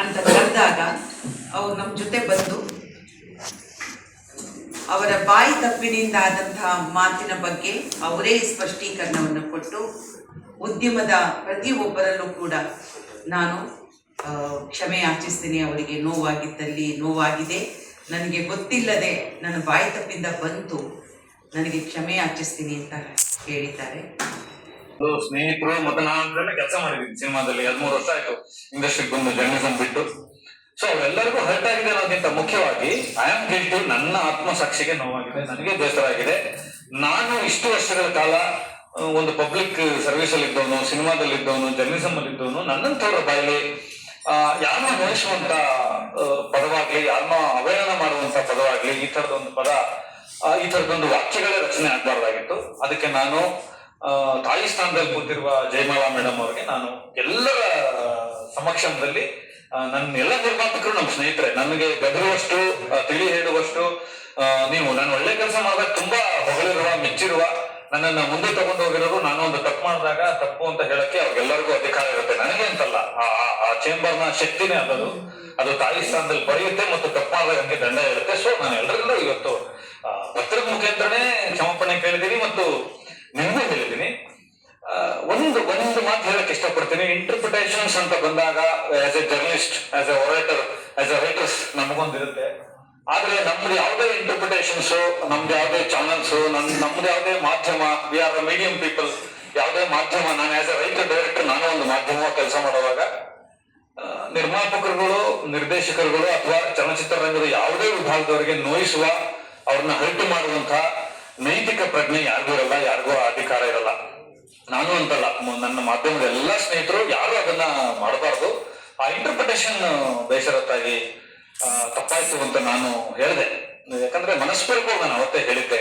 ಅಂತ ಕರೆದಾಗ ಅವರು ನಮ್ಮ ಜೊತೆ ಬಂದು ಅವರ ಬಾಯಿ ತಪ್ಪಿನಿಂದ ಆದಂತಹ ಮಾತಿನ ಬಗ್ಗೆ ಅವರೇ ಸ್ಪಷ್ಟೀಕರಣವನ್ನು ಕೊಟ್ಟು ಉದ್ಯಮದ ಪ್ರತಿಯೊಬ್ಬರಲ್ಲೂ ಕೂಡ ನಾನು ಕ್ಷಮೆ ಯಾಚಿಸ್ತೀನಿ, ಅವರಿಗೆ ನೋವಾಗಿದ್ದಲ್ಲಿ ನೋವಾಗಿದೆ. ನನಗೆ ಗೊತ್ತಿಲ್ಲದೆ ನನ್ನ ಬಾಯಿ ತಪ್ಪಿಂದ ಬಂತು. ನನಗೆ ಕ್ಷಮೆ ಯಾಚಿಸ್ತೀನಿ ಅಂತ ಹೇಳಿದ್ದಾರೆ. ಸ್ನೇಹಿತರು ಮತ್ತೆ ನಾನು ಕೆಲಸ ಮಾಡಿದ್ದೀನಿ ಸಿನಿಮಾದಲ್ಲಿ ಹದಿಮೂರು ವರ್ಷ ಆಯ್ತು ಇಂಡಸ್ಟ್ರಿಗೆ ಬಂದು ಜರ್ನಲಿಸಂ ಬಿಟ್ಟು. ಸೊ ಅವರೆಲ್ಲರಿಗೂ ಹರ್ಟ್ ಆಗಿದೆ ಅನ್ನೋದಕ್ಕಿಂತ ಮುಖ್ಯವಾಗಿ ಐ ಆಮ್ ಗಿಲ್ಟಿ ನನ್ನ ಆತ್ಮಸಾಕ್ಷಿಗೆ ನೋವಾಗಿದೆ, ನನಗೆ ಬೇಸರ ಆಗಿದೆ. ನಾನು ಇಷ್ಟು ವರ್ಷಗಳ ಕಾಲ ಒಂದು ಪಬ್ಲಿಕ್ ಸರ್ವಿಸ್ ಅಲ್ಲಿ ಇದ್ದವನು, ಸಿನಿಮಾದಲ್ಲಿ ಇದ್ದವನು ಜರ್ನಲಿಸಂ ಅಲ್ಲಿ ಇದ್ದವನು, ನನ್ನಂಥವ್ರ ಬಾಯಲ್ಲಿ ಯಾರನ್ನ ಗಣಿಸುವಂತ ಪದವಾಗ್ಲಿ ಯಾರನ್ನ ಅವಹೇಳನ ಮಾಡುವಂತ ಪದವಾಗ್ಲಿ, ಈ ತರದ ಒಂದು ಪದ ಈ ತರದೊಂದು ವಾಕ್ಯಗಳೇ ರಚನೆ ಆಗ್ಬಾರ್ದಾಗಿತ್ತು. ಅದಕ್ಕೆ ನಾನು ತಾಯಿ ಸ್ಥಾನದಲ್ಲಿ ಕೂತಿರುವ ಜಯಮಾಲಾ ಮೇಡಮ್ ಅವರಿಗೆ ನಾನು ಎಲ್ಲರ ಸಮಕ್ಷಮದಲ್ಲಿ ನನ್ನ ಎಲ್ಲ ನಿರ್ಮಾಪಕರು ನಮ್ಮ ಸ್ನೇಹಿತರೆ ನನಗೆ ಗದರುವಷ್ಟು ಆ, ತಿಳಿ ಹೇಳುವಷ್ಟು ನೀವು ನಾನು ಒಳ್ಳೆ ಕೆಲಸ ಮಾಡಿದಾಗ ತುಂಬಾ ಹೊಗಳಿರುವ ಮೆಚ್ಚಿರುವ ನನ್ನನ್ನ ಮುಂದೆ ತಗೊಂಡು ಹೋಗಿರೋರು ನಾನು ಒಂದು ತಪ್ಪು ಮಾಡಿದಾಗ ತಪ್ಪು ಅಂತ ಹೇಳಕ್ಕೆ ಅವ್ರಿಗೆಲ್ಲರಿಗೂ ಅಧಿಕಾರ ಇರುತ್ತೆ. ನನಗೆ ಅಂತಲ್ಲ ಆ ಚೇಂಬರ್ನ ಶಕ್ತಿನೇ ಅನ್ನೋದು ಅದು ತಾಯಿ ಸ್ಥಾನದಲ್ಲಿ ಬರೆಯುತ್ತೆ ಮತ್ತು ತಪ್ಪು ಮಾಡಿದಾಗ ನನಗೆ ದಂಡ ಇರುತ್ತೆ. ಸೊ ನಾನು ಎಲ್ಲರಿಂದ ಇವತ್ತು ಪತ್ರದ ಮುಖಾಂತರನೇ ಕ್ಷಮಾಪಣೆ ಕೇಳಿದ್ದೀನಿ ಮತ್ತು ಒಂದು ಮಾತು ಹೇಳಕ್ ಇಷ್ಟಪಡ್ತೀನಿ. ಇಂಟರ್ಪ್ರಿಟೇಷನ್ಸ್ ಅಂತ ಬಂದಾಗ as a journalist as a orator as a writers ನಮಗೊಂದಿರುತ್ತೆ ಆದ್ರೆ ನಮ್ದು ಯಾವುದೇ ಇಂಟರ್ಪ್ರಿಟೇಷನ್ಸ್ ನಮ್ದು ಯಾವುದೇ ಚಾನಲ್ಸ್ ನನ್ ನಮ್ದು ಯಾವುದೇ ಮಾಧ್ಯಮ ವಿ ಆರ್ ಮೀಡಿಯಂ ಪೀಪಲ್ ಯಾವುದೇ ಮಾಧ್ಯಮ, ನಾನು ಆಸ್ ಎ ರೈಟರ್ ಡೈರೆಕ್ಟರ್ ನಾನು ಒಂದು ಮಾಧ್ಯಮ ಕೆಲಸ ಮಾಡುವಾಗ ನಿರ್ಮಾಪಕರುಗಳು, ನಿರ್ದೇಶಕರುಗಳು ಅಥವಾ ಚಲನಚಿತ್ರರಂಗದ ಯಾವುದೇ ವಿಭಾಗದವರಿಗೆ ನೋಯಿಸುವ, ಅವ್ರನ್ನ ಹರಟು ಮಾಡುವಂತಹ ನೈತಿಕ ಪ್ರಜ್ಞೆ ಯಾರಿಗೂ ಇರಲ್ಲ, ಯಾರಿಗೂ ಅಧಿಕಾರ ಇರಲ್ಲ. ನಾನು ಅಂತಲ್ಲ ನನ್ನ ಮಾಧ್ಯಮದ ಎಲ್ಲ ಸ್ನೇಹಿತರು ಯಾರು ಅದನ್ನ ಮಾಡಬಾರ್ದು. ಆ ಇಂಟರ್ಪ್ರಿಟೇಷನ್ ಬೇಸರತ್ತಾಗಿ ತಪ್ಪಾಯ್ತು ಅಂತ ನಾನು ಹೇಳಿದೆ. ಯಾಕಂದ್ರೆ ಮನಸ್ಪೂರ್ವಕವಾಗಿ ನಾನು ಅವತ್ತೇ ಹೇಳಿದ್ದೆ.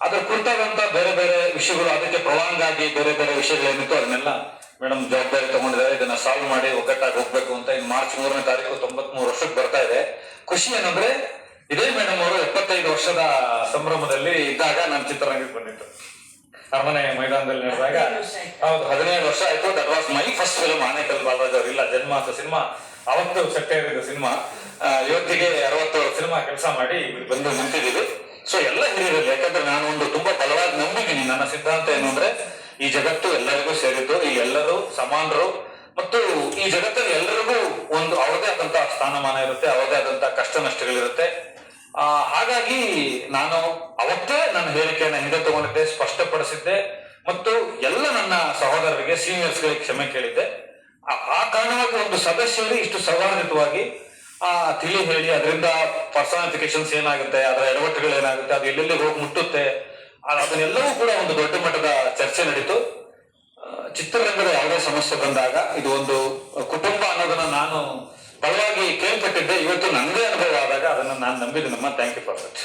ಅದ್ರ ಕುರಿತಾದಂತ ಬೇರೆ ಬೇರೆ ವಿಷಯಗಳು, ಅದಕ್ಕೆ ಪ್ರೊಲಾಂಗ್ ಆಗಿ ಬೇರೆ ಬೇರೆ ವಿಷಯಗಳೇನಿತ್ತು ಅದನ್ನೆಲ್ಲ ಮೇಡಮ್ ಜವಾಬ್ದಾರಿ ತಗೊಂಡಿದ್ದಾರೆ. ಇದನ್ನ ಸಾಲ್ವ್ ಮಾಡಿ ಒಗ್ಗಟ್ಟಾಗಿ ಹೋಗ್ಬೇಕು ಅಂತ ಇನ್ನು ಮಾರ್ಚ್ ಮೂರನೇ ತಾರೀಕು ತೊಂಬತ್ ಮೂರು ವರ್ಷಕ್ಕೆ ಬರ್ತಾ ಇದೆ. ಖುಷಿ ಏನಂದ್ರೆ, ಇದೇ ಮೇಡಮ್ ಅವರು ಎಪ್ಪತ್ತೈದು ವರ್ಷದ ಸಂಭ್ರಮದಲ್ಲಿ ಇದ್ದಾಗ ನಾನು ಚಿತ್ರರಂಗಕ್ಕೆ ಬಂದಿದ್ದು. ಅರಮನೆ ಮೈದಾನದಲ್ಲಿ ನಡೆದಾಗ ಹೌದು ಹದಿನೈದು ವರ್ಷ ಆಯ್ತು. That was my first film Anekal Balraj ಅವರಿಲ್ಲ ಜನ್ಮ ಅಂತ ಸಿನಿಮಾ. ಅವತ್ತು ಸೆಟ್ಟೆ ಇರಿದ ಸಿನಿಮಾ ಇವತ್ತಿಗೆ ಅರವತ್ತು ಸಿನಿಮಾ ಕೆಲಸ ಮಾಡಿ ಬಂದು ನಿಂತಿದ್ದೀವಿ. ಸೊ ಎಲ್ಲ ಹಿರಿಯರಲ್ಲಿ ಯಾಕಂದ್ರೆ ನಾನು ಒಂದು ತುಂಬಾ ಬಲವಾಗಿ ನಂಬಿದ್ದೀನಿ ನನ್ನ ಸಿದ್ಧಾಂತ ಏನು ಅಂದ್ರೆ ಈ ಜಗತ್ತು ಎಲ್ಲರಿಗೂ ಸೇರಿದ್ದು ಈ ಎಲ್ಲರೂ ಸಮಾನರು. ಮತ್ತು ಈ ಜಗತ್ತಲ್ಲಿ ಎಲ್ಲರಿಗೂ ಒಂದು ಅವರದೇ ಆದಂತಹ ಸ್ಥಾನಮಾನ ಇರುತ್ತೆ ಅವರದೇ ಆದಂತಹ ಕಷ್ಟ ನಷ್ಟಗಳಿರುತ್ತೆ. ಆ, ಹಾಗಾಗಿ ನಾನು ಅವತ್ತೇ ನನ್ನ ಹೇಳಿಕೆಯನ್ನು ಹಿಂದೆ ತಗೊಂಡಿದ್ದೆ ಸ್ಪಷ್ಟಪಡಿಸಿದ್ದೆ ಮತ್ತು ಎಲ್ಲ ನನ್ನ ಸಹೋದರರಿಗೆ ಸೀನಿಯರ್ಸ್ಗಳಿಗೆ ಕ್ಷಮೆ ಕೇಳಿದ್ದೆ. ಆ- ಕಾರಣವಾಗಿ ಒಂದು ಸದಸ್ಯರು ಇಷ್ಟು ಸವಾಲಿತವಾಗಿ ಆ ತಿಳಿ ಹೇಳಿ ಅದರಿಂದ ಪರ್ಸನಿಫಿಕೇಶನ್ಸ್ ಏನಾಗುತ್ತೆ ಅದರ ಎಡವಟ್ಟುಗಳು ಏನಾಗುತ್ತೆ ಅದು ಎಲ್ಲೆಲ್ಲಿ ಹೋಗಿ ಮುಟ್ಟುತ್ತೆ ಅದನ್ನೆಲ್ಲವೂ ಕೂಡ ಒಂದು ದೊಡ್ಡ ಮಟ್ಟದ ಚರ್ಚೆ ನಡೀತು. ಚಿತ್ರರಂಗದ ಯಾವುದೇ ಸಮಸ್ಯೆ ಬಂದಾಗ ಇದು ಒಂದು ಕುಟುಂಬ ಅನ್ನೋದನ್ನ ನಾನು ಬಲವಾಗಿ ಕೇಳ್ಪಟ್ಟಿದ್ದೆ. ಇವತ್ತು ನನಗೆ ಅನುಭವ ಆದಾಗ ಅದನ್ನು ನಾನು ನಂಬಿದ್ದೀನಮ್ಮ ಥ್ಯಾಂಕ್ ಯು ಫಾರ್ ದಟ್